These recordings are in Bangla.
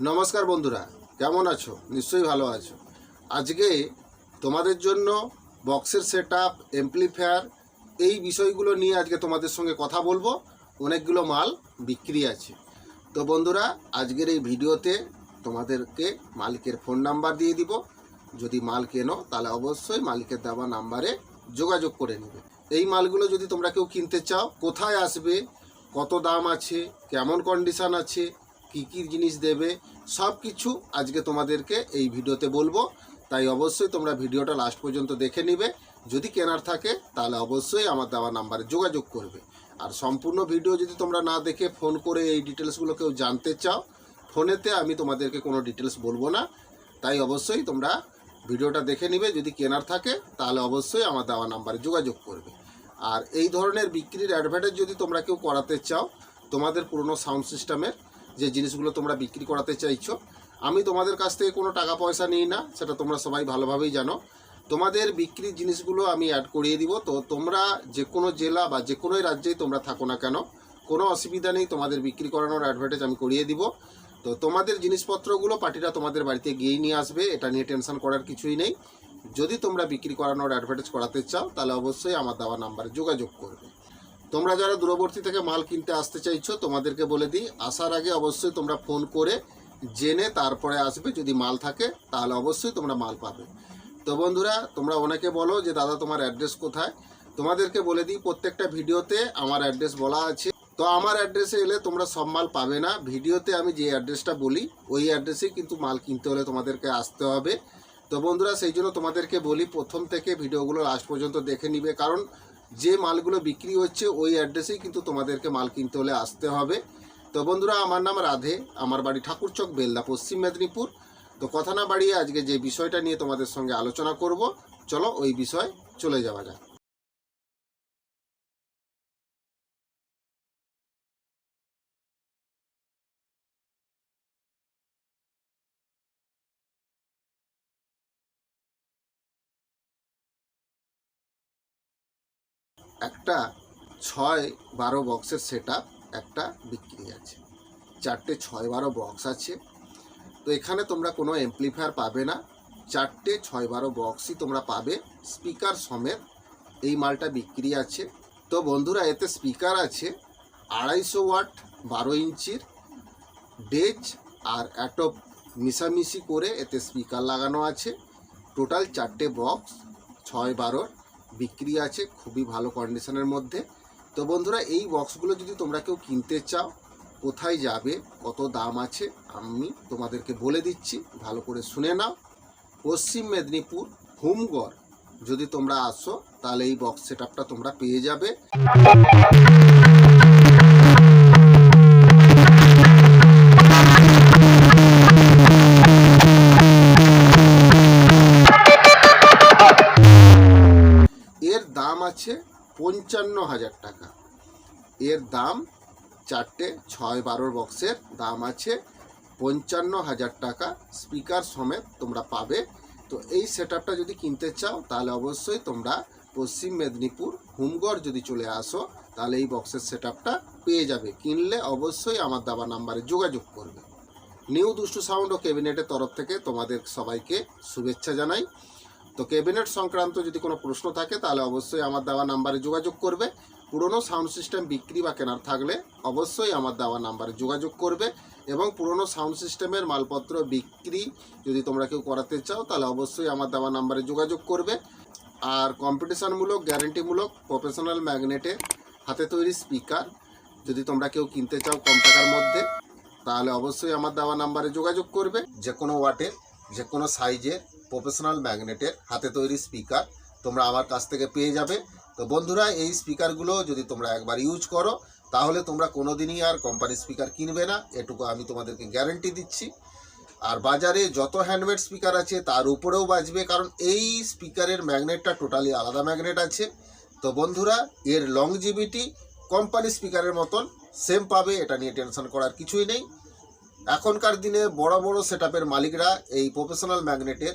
নমস্কার বন্ধুরা, কেমন আছো? নিশ্চয়ই ভালো আছো। আজকে তোমাদের জন্য বক্সের সেট আপ এমপ্লিফায়ার এই বিষয়গুলো নিয়ে আজকে তোমাদের সঙ্গে কথা বলব। অনেকগুলো মাল বিক্রি আছে। তো বন্ধুরা, আজকের এই ভিডিওতে তোমাদেরকে মালিকের ফোন নাম্বার দিয়ে দিব। যদি মাল কেনো, তাহলে অবশ্যই মালিকের দেওয়া নাম্বারে যোগাযোগ করে নেবে। এই মালগুলো যদি তোমরা কেউ কিনতে চাও, কোথায় আসবে, কত দাম আছে, কেমন কন্ডিশন আছে কি কি জিনিস দেবে, সব কিছু আজকে তোমাদেরকে এই ভিডিওতে বলব। তাই অবশ্যই তোমরা ভিডিওটা লাস্ট পর্যন্ত দেখে নিবে। যদি কেনার থাকে, তাহলে অবশ্যই আমার দেওয়া নাম্বারে যোগাযোগ করবে। আর সম্পূর্ণ ভিডিও যদি তোমরা না দেখে ফোন করে এই ডিটেলসগুলো কেউ জানতে চাও ফোনেতে আমি তোমাদেরকে কোনো ডিটেলস বলব না। তাই অবশ্যই তোমরা ভিডিওটা দেখে নিবে। যদি কেনার থাকে, তাহলে অবশ্যই আমার দেওয়া নাম্বারে যোগাযোগ করবে। আর এই ধরনের বিক্রির অ্যাডভার্টাইজ যদি তোমরা কেউ করাতে চাও, তোমাদের পুরনো সাউন্ড সিস্টেমের যে জিনিসগুলো তোমরা বিক্রি করাতে চাইছো, আমি তোমাদের কাছ থেকে কোনো টাকা পয়সা নিই না, সেটা তোমরা সবাই ভালোভাবেই জানো। তোমাদের বিক্রির জিনিসগুলো আমি অ্যাড করিয়ে দিব, তো তোমরা যে কোনো জেলা বা যে কোনো রাজ্যেই তোমরা থাকো না কেন, কোনো অসুবিধা নেই, তোমাদের বিক্রি করানোর অ্যাডভার্টাইজ আমি করিয়ে দিব। তো তোমাদের জিনিসপত্রগুলো পার্টিরা তোমাদের বাড়িতে গিয়েই নিয়ে আসবে, এটা নিয়ে টেনশন করার কিছুই নেই। যদি তোমরা বিক্রি করানোর অ্যাডভার্টাইজ করাতে চাও, তাহলে অবশ্যই আমার দেওয়া নাম্বারে যোগাযোগ করবে। তোমরা যারা দূরবর্তী থেকে মাল কিনতে আসতে চাইছো, তোমাদেরকে বলে দিই, আসার আগে অবশ্যই তোমরা ফোন করে জেনে তারপরে আসবে। যদি মাল থাকে, তাহলে অবশ্যই তোমরা মাল পাবে। তো বন্ধুরা, তোমরা অনেকে বলো যে, দাদা, তোমার অ্যাড্রেস কোথায়? তোমাদেরকে বলে দিই, প্রত্যেকটা ভিডিওতে আমার অ্যাড্রেস বলা আছে। তো আমার অ্যাড্রেসে এলে তোমরা সব মাল পাবে না। ভিডিওতে আমি যে অ্যাড্রেসটা বলি, ওই অ্যাড্রেসেই কিন্তু মাল কিনতে হলে তোমাদেরকে আসতে হবে। তো বন্ধুরা, সেই জন্য তোমাদেরকে বলি, প্রথম থেকে ভিডিওগুলো লাস্ট পর্যন্ত দেখে নিবে। কারণ যে মালগুলো বিক্রি হচ্ছে ওই অ্যাড্রেসেই কিন্তু তোমাদেরকে মাল কিনতে হলে আসতে হবে। তো বন্ধুরা, আমার নাম রাধে, আমার বাড়ি ঠাকুরচক বেলদা, পশ্চিম মেদিনীপুর। তো কথা না বাড়িয়ে আজকে যে বিষয়টা নিয়ে তোমাদের সঙ্গে আলোচনা করব, চলো ওই বিষয় চলে যাওয়া যাক। একটা ছয় বারো বক্সের সেট একটা বিক্রি আছে। চারটে ছয় বারো বক্স আছে। তো এখানে তোমরা কোনো এমপ্লিফায়ার পাবে না। চারটে ছয় বারো বক্সই তোমরা পাবে। স্পিকার সমেত এই মালটা বিক্রি আছে। তো বন্ধুরা, এতে স্পিকার আছে আড়াইশো ওয়াট বারো ইঞ্চির ডেজ আর অ্যাটপ মিশামিশি করে এতে স্পিকার লাগানো আছে। টোটাল চারটে বক্স, ছয় বারোর বিক্রি আছে খুবই ভালো কন্ডিশনের মধ্যে। তো বন্ধুরা, এই বক্সগুলো যদি তোমরা কেউ কিনতে চাও, কোথায় যাবে, কত দাম আছে, আমি তোমাদেরকে বলে দিচ্ছি। ভালো করে শুনে নাও। পশ্চিম মেদিনীপুর, হুমগড়। যদি তোমরা আসো, তাহলে এই বক্স সেট তোমরা পেয়ে যাবে। এর দাম চারটে ছয় বারোর বক্সের দাম আছে পঞ্চান্ন হাজার টাকা। স্পিকার সমেত তোমরা পাবে। তো এই সেট যদি কিনতে চাও, তাহলে অবশ্যই তোমরা পশ্চিম মেদিনীপুর হুমগড় যদি চলে আসো, তাহলে এই বক্সের সেট পেয়ে যাবে। কিনলে অবশ্যই আমার দেওয়া নাম্বারে যোগাযোগ করবে। নিউ দুষ্টু সাউন্ড ও ক্যাবিনেটের তরফ থেকে তোমাদের সবাইকে শুভেচ্ছা জানাই। তো ক্যাবিনেট সংক্রান্ত যদি কোনো প্রশ্ন থাকে, তাহলে অবশ্যই আমার দেওয়া নাম্বারে যোগাযোগ করবে। পুরনো সাউন্ড সিস্টেম বিক্রি বা কেনার থাকলে অবশ্যই আমার দেওয়া নাম্বারে যোগাযোগ করবে এবং পুরনো সাউন্ড সিস্টেমের মালপত্র বিক্রি যদি তোমরা কেউ করাতে চাও, তাহলে অবশ্যই আমার দেওয়া নাম্বারে যোগাযোগ করবে। আর কম্পিটিশনমূলক, গ্যারেন্টিমূলক, প্রফেশনাল ম্যাগনেটের হাতে তৈরি স্পিকার যদি তোমরা কেউ কিনতে চাও কম টাকার মধ্যে, তাহলে অবশ্যই আমার দেওয়া নাম্বারে যোগাযোগ করবে। যে কোনো ওয়াটের যে কোনো সাইজের প্রফেশনাল ম্যাগনেটের হাতে তৈরি স্পিকার তোমরা আমার কাছ থেকে পেয়ে যাবে। তো বন্ধুরা, এই স্পিকারগুলো যদি তোমরা একবার ইউজ করো, তাহলে তোমরা কোনো দিনই আর কোম্পানি স্পিকার কিনবে না। এটুকু আমি তোমাদেরকে গ্যারেন্টি দিচ্ছি। আর বাজারে যত হ্যান্ডমেড স্পিকার আছে, তার উপরেও বাজবে, কারণ এই স্পিকারের ম্যাগনেটটা টোটালি আলাদা ম্যাগনেট আছে। তো বন্ধুরা, এর লংজিভিটি কোম্পানি স্পিকারের মতন সেম পাবে, এটা নিয়ে টেনশন করার কিছুই নেই। এখনকার দিনে বড় বড় সেট মালিকরা এই প্রফেশনাল ম্যাগনেটের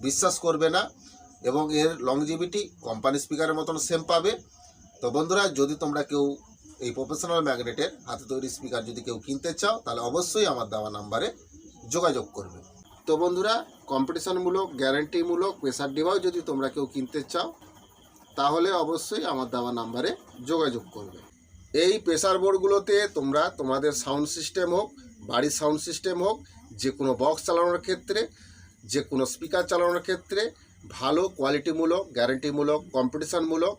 বিশ্বাস করবে না এবং এর লংজিভিটি কোম্পানি স্পিকারের মতন সেম পাবে। তো বন্ধুরা, যদি তোমরা কেউ এই প্রফেশনাল ম্যাগনেটের হাতে তৈরি স্পিকার যদি কেউ কিনতে চাও, তাহলে অবশ্যই আমার দেওয়া নাম্বারে যোগাযোগ করবে। তো বন্ধুরা কম্পিটিশনমূলক গ্যারান্টিমূলক প্রেসার ডিভাইস যদি তোমরা কেউ কিনতে চাও, তাহলে অবশ্যই আমার দেওয়া নাম্বারে যোগাযোগ করবে। এই প্রেসার বোর্ডগুলোতে তোমরা তোমাদের সাউন্ড সিস্টেম হোক, বাড়ির সাউন্ড সিস্টেম হোক যে কোনো বক্স চালানোর ক্ষেত্রে যে কোনো স্পিকার চালানোর ক্ষেত্রে ভালো কোয়ালিটিমূলক গ্যারান্টিমূলক কম্পিটিশনমূলক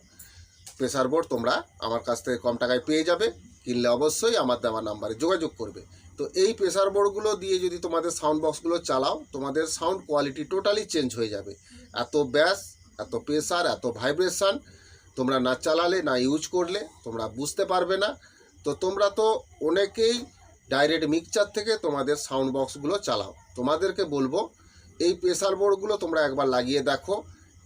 প্রেসার বোর্ড তোমরা আমার কাছ থেকে কম টাকায় পেয়ে যাবে। কিনলে অবশ্যই আমার দেওয়া নাম্বারে যোগাযোগ করবে। তো এই প্রেসার বোর্ডগুলো দিয়ে যদি তোমাদের সাউন্ড বক্সগুলো চালাও, তোমাদের সাউন্ড কোয়ালিটি টোটালি চেঞ্জ হয়ে যাবে। এত ব্যাস এত প্রেসার এত ভাইব্রেশান তোমরা না চালালে, না ইউজ করলে তোমরা বুঝতে পারবে না। তো তোমরা তো অনেকেই ডাইরেক্ট মিক্সচার থেকে তোমাদের সাউন্ড বক্সগুলো চালাও। তোমাদেরকে বলব এই প্রেসার বোর্ডগুলো তোমরা একবার লাগিয়ে দেখো।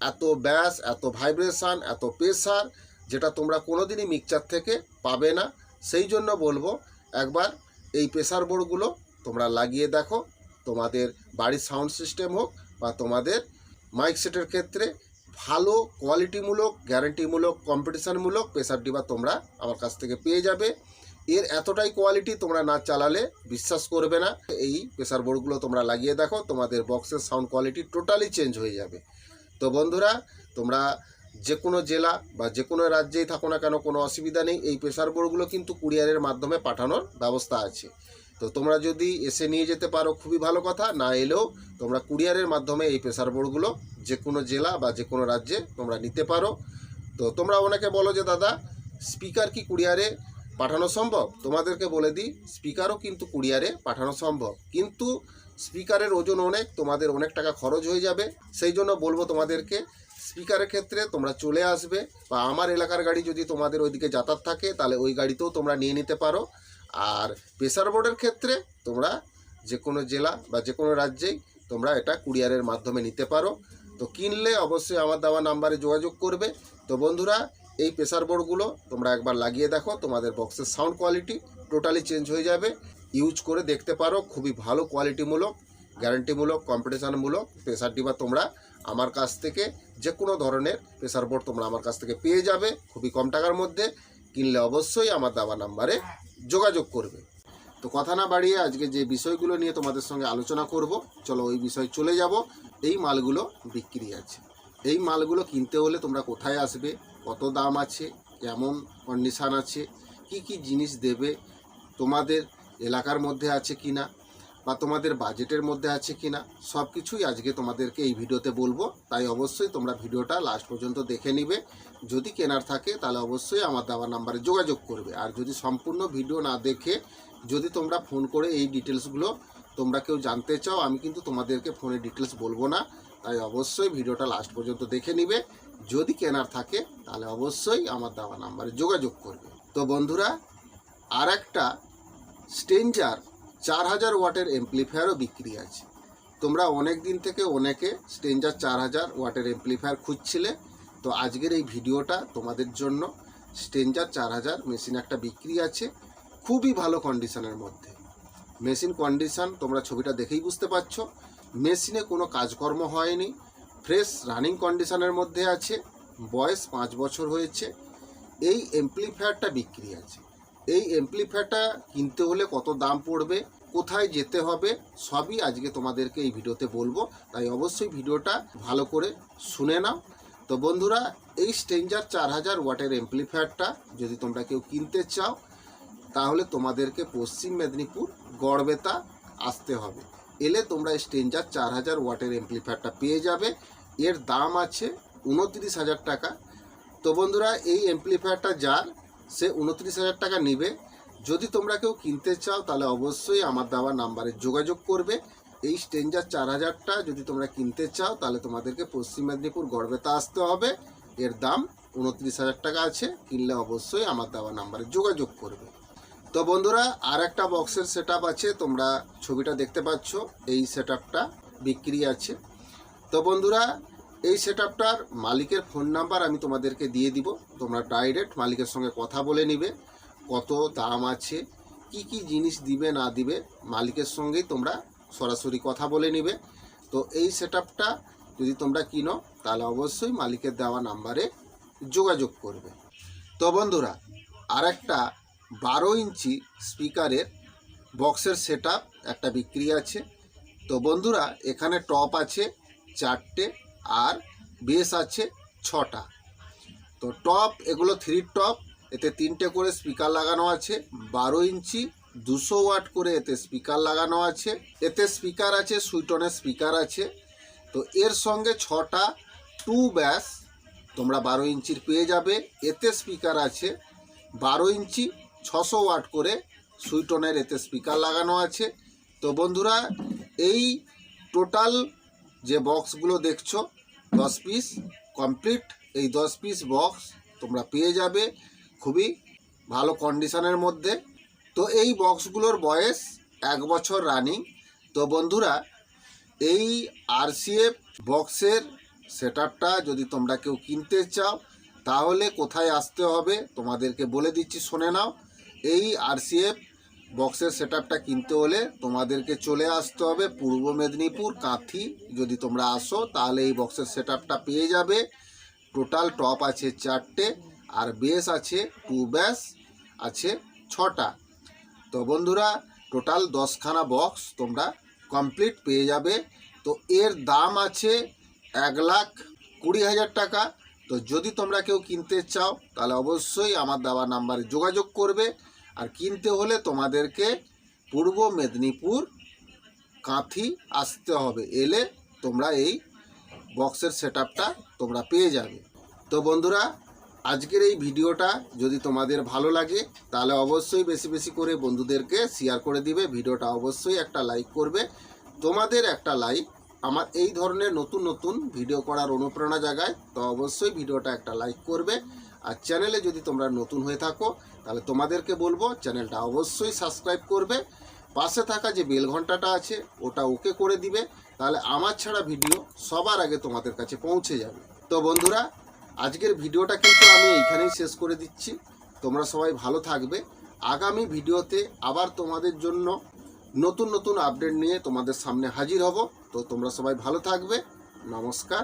এত ব্যাস, এত ভাইব্রেশন এত প্রেসার যেটা তোমরা কোনোদিনই মিক্সচার থেকে পাবে না। সেই জন্য বলব, একবার এই প্রেসার বোর্ডগুলো তোমরা লাগিয়ে দেখো। তোমাদের বাড়ির সাউন্ড সিস্টেম হোক বা তোমাদের মাইক সেটের ক্ষেত্রে ভালো কোয়ালিটিমূলক গ্যারান্টিমূলক কম্পিটিশনমূলক প্রেসার ডিবা তোমরা আমার কাছ থেকে পেয়ে যাবে। এর এতটাই কোয়ালিটি তোমরা না চালালে বিশ্বাস করবে না। এই প্রেসার বোর্ডগুলো তোমরা লাগিয়ে দেখো, তোমাদের বক্সের সাউন্ড কোয়ালিটি টোটালি চেঞ্জ হয়ে যাবে। তো বন্ধুরা, তোমরা যে কোনো জেলা বা যে কোনো রাজ্যেই থাকো না কেন, কোনো অসুবিধা নেই। এই প্রেসার বোর্ডগুলো কিন্তু কুরিয়ারের মাধ্যমে পাঠানোর ব্যবস্থা আছে। তো তোমরা যদি এসে নিয়ে যেতে পারো, খুবই ভালো কথা। না এলেও তোমরা কুরিয়ারের মাধ্যমে এই প্রেসার বোর্ডগুলো যে কোনো জেলা বা যে কোনো রাজ্যে তোমরা নিতে পারো। তো তোমরা ওনাকে বলো যে, দাদা স্পিকার কি কুরিয়ারে পাঠানো সম্ভব? তোমাদেরকে বলে দিই স্পিকারও কিন্তু কুরিয়ারে পাঠানো সম্ভব। কিন্তু স্পিকারের ওজন অনেক, তোমাদের অনেক টাকা খরচ হয়ে যাবে। সেই জন্য বলব তোমাদেরকে স্পিকারের ক্ষেত্রে তোমরা চলে আসবে বা আমার এলাকার গাড়ি যদি তোমাদের ওইদিকে যাতায়াত থাকে, তাহলে ওই গাড়িতেও তোমরা নিয়ে নিতে পারো। আর প্রেসার বোর্ডের ক্ষেত্রে তোমরা যে কোনো জেলা বা যে কোনো রাজ্যেই তোমরা এটা কুরিয়ারের মাধ্যমে নিতে পারো। তো কিনলে অবশ্যই আমার দেওয়া নাম্বারে যোগাযোগ করবে। তো বন্ধুরা এই প্রেসার বোর্ডগুলো তোমরা একবার লাগিয়ে দেখো, তোমাদের বক্সের সাউন্ড কোয়ালিটি টোটালি চেঞ্জ হয়ে যাবে। ইউজ করে দেখতে পারো, খুবই ভালো কোয়ালিটিমূলক গ্যারান্টিমূলক কম্পিটিশানমূলক প্রেসার ডিবা তোমরা আমার কাছ থেকে যে কোনো ধরনের প্রেসার বোর্ড তোমরা আমার কাছ থেকে পেয়ে যাবে, খুবই কম টাকার মধ্যে। কিনলে অবশ্যই আমার দাবা নাম্বারে যোগাযোগ করবে। তো কথা না বাড়িয়ে আজকে যে বিষয়গুলো নিয়ে তোমাদের সঙ্গে আলোচনা করব, চলো ওই বিষয় চলে যাব। এই মালগুলো বিক্রি আছে। এই মালগুলো কিনতে হলে তোমরা কোথায় আসবে? কত দাম আছে, কেমন কন্ডিশান আছে, কি কি জিনিস দেবে, তোমাদের এলাকার মধ্যে আছে কি না বা তোমাদের বাজেটের মধ্যে আছে কি না সব কিছুই আজকে তোমাদেরকে এই ভিডিওতে বলব। তাই অবশ্যই তোমরা ভিডিওটা লাস্ট পর্যন্ত দেখে নিবে। যদি কেনার থাকে, তাহলে অবশ্যই আমার দেওয়া নাম্বারে যোগাযোগ করবে। আর যদি সম্পূর্ণ ভিডিও না দেখে যদি তোমরা ফোন করে এই ডিটেলসগুলো তোমরা কেউ জানতে চাও, আমি কিন্তু তোমাদেরকে ফোনে ডিটেলস বলব না। তাই অবশ্যই ভিডিওটা লাস্ট পর্যন্ত দেখে নিবে। যদি কেনার থাকে, তাহলে অবশ্যই আমার দেওয়া নাম্বারে যোগাযোগ করবে। তো বন্ধুরা আর একটা স্টেঞ্জার চার হাজার ওয়াটের এমপ্লিফায়ারও বিক্রি আছে। তোমরা অনেক দিন থেকে অনেকে স্টেঞ্জার চার হাজার ওয়াটের এমপ্লিফায়ার খুঁজছিলে। তো আজকের এই ভিডিওটা তোমাদের জন্য স্টেঞ্জার চার হাজার মেশিন একটা বিক্রি আছে, খুবই ভালো কন্ডিশনের মধ্যে। মেশিন কন্ডিশন তোমরা ছবিটা দেখেই বুঝতে পারছ। মেশিনে কোনো কাজকর্ম হয়নি। ফ্রেশ রানিং কন্ডিশনের মধ্যে আছে, বয়স পাঁচ বছর হয়েছে। এই এমপ্লিফায়ারটা বিক্রি আছে। এই এমপ্লিফায়ারটা কিনতে হলে কত দাম পড়বে, কোথায় যেতে হবে, সবই আজকে তোমাদেরকে এই ভিডিওতে বলব। তাই অবশ্যই ভিডিওটা ভালো করে শুনে নাও। তো বন্ধুরা, এই স্টেঞ্জার চার হাজার ওয়াটের এমপ্লিফায়ারটা যদি তোমরা কেউ কিনতে চাও, তাহলে তোমাদেরকে পশ্চিম মেদিনীপুর গড়বেতা আসতে হবে। এলে তোমরা স্টেঞ্জার চার হাজার ওয়াটের এমপ্লিফায়ারটা পেয়ে যাবে। এর দাম আছে উনত্রিশ হাজার টাকা। তো বন্ধুরা, এই এমপ্লিফায়ারটা যার, সে উনত্রিশ হাজার টাকা নেবে। যদি তোমরা কেউ কিনতে চাও, তাহলে অবশ্যই আমার দেওয়া নাম্বারে যোগাযোগ করবে। এই স্টেঞ্জার চার হাজারটা যদি তোমরা কিনতে চাও, তাহলে তোমাদেরকে পশ্চিম মেদিনীপুর গড়বেতা আসতে হবে। এর দাম উনত্রিশ হাজার টাকা আছে, কিনলে অবশ্যই আমার দেওয়া নাম্বারে যোগাযোগ করবে। তো বন্ধুরা আর একটা বক্সের সেট আছে, তোমরা ছবিটা দেখতে পাচ্ছ। এই সেট বিক্রি আছে। তো বন্ধুরা, এই সেট আপটার মালিকের ফোন নাম্বার আমি তোমাদেরকে দিয়ে দিব। তোমরা ডাইরেক্ট মালিকের সঙ্গে কথা বলে নিবে, কত দাম আছে, কি কি জিনিস দিবে, না দিবে, মালিকের সঙ্গেই তোমরা সরাসরি কথা বলে নিবে। তো এই সেট যদি তোমরা কিনো, তাহলে অবশ্যই মালিকের দেওয়া নাম্বারে যোগাযোগ করবে। তো বন্ধুরা আর একটা বারো ইঞ্চি স্পিকারের বক্সের সেট একটা বিক্রি আছে। তো বন্ধুরা, এখানে টপ আছে চারটে আর বেস আছে ছটা। তো টপ, এগুলো থ্রি টপ, এতে তিনটে করে স্পিকার লাগানো আছে, বারো ইঞ্চি, দুশো ওয়াট করে এতে স্পিকার লাগানো আছে, এতে স্পিকার আছে সুইটনের স্পিকার আছে। তো এর সঙ্গে ছটা টু ব্যাস, তোমরা বারো ইঞ্চির পেয়ে যাবে, এতে স্পিকার আছে, বারো ইঞ্চি, ছশো ওয়াট করে সুইটনের এতে স্পিকার লাগানো আছে। তো বন্ধুরা, এই টোটাল যে বক্সগুলো দেখছ, দশ পিস কমপ্লিট এই দশ পিস বক্স তোমরা পেয়ে যাবে খুবই ভালো কন্ডিশনের মধ্যে। তো এই বক্সগুলোর বয়স এক বছর রানিং তো বন্ধুরা, এই আরসিএফ বক্সের সেটআপটা যদি তোমরা কেউ কিনতে চাও, তাহলে কোথায় আসতে হবে তোমাদেরকে বলে দিচ্ছি, শুনে নাও। এই আরসিএফ বক্সের সেটআপটা কিনতে হলে তোমাদেরকে চলে আসতে হবে পূর্ব মেদিনীপুর, কাঁথি। যদি তোমরা আসো, তাহলে এই বক্সের সেটআপটা পেয়ে যাবে। টোটাল টপ আছে চারটে, আর বেস আছে টু ব্যাস আছে ছটা। তো বন্ধুরা টোটাল দশখানা বক্স তোমরা কমপ্লিট পেয়ে যাবে। তো এর দাম আছে এক লাখ কুড়ি হাজার টাকা। তো যদি তোমরা কেউ কিনতে চাও, তাহলে অবশ্যই আমার দেওয়া নাম্বারে যোগাযোগ করবে। আর কিনতে হলে তোমাদেরকে পূর্ব মেদিনীপুর কাঁথি আসতে হবে। এলে তোমরা এই বক্সের সেট তোমরা পেয়ে যাবে। তো বন্ধুরা, আজকের এই ভিডিওটা যদি তোমাদের ভালো লাগে, তাহলে অবশ্যই বেশি বেশি করে বন্ধুদেরকে শেয়ার করে দিবে। ভিডিওটা অবশ্যই একটা লাইক করবে। তোমাদের একটা লাইক আমার এই ধরনের নতুন নতুন ভিডিও করার অনুপ্রেরণা জাগায়, তো অবশ্যই ভিডিওটা একটা লাইক করবে। আর চ্যানেলে যদি তোমরা নতুন হয়ে থাকো, তাহলে তোমাদেরকে বলব চ্যানেলটা অবশ্যই সাবস্ক্রাইব করবে। পাশে থাকা যে বেল ঘন্টাটা আছে, ওটা ওকে করে দিবে, তাহলে আমার ছাড়া ভিডিও সবার আগে তোমাদের কাছে পৌঁছে যাবে। তো বন্ধুরা, আজকের ভিডিওটা কিন্তু আমি এইখানেই শেষ করে দিচ্ছি। তোমরা সবাই ভালো থাকবে। আগামী ভিডিওতে আবার তোমাদের জন্য নতুন নতুন আপডেট নিয়ে তোমাদের সামনে হাজির হব। তো তোমরা সবাই ভালো থাকবে। নমস্কার।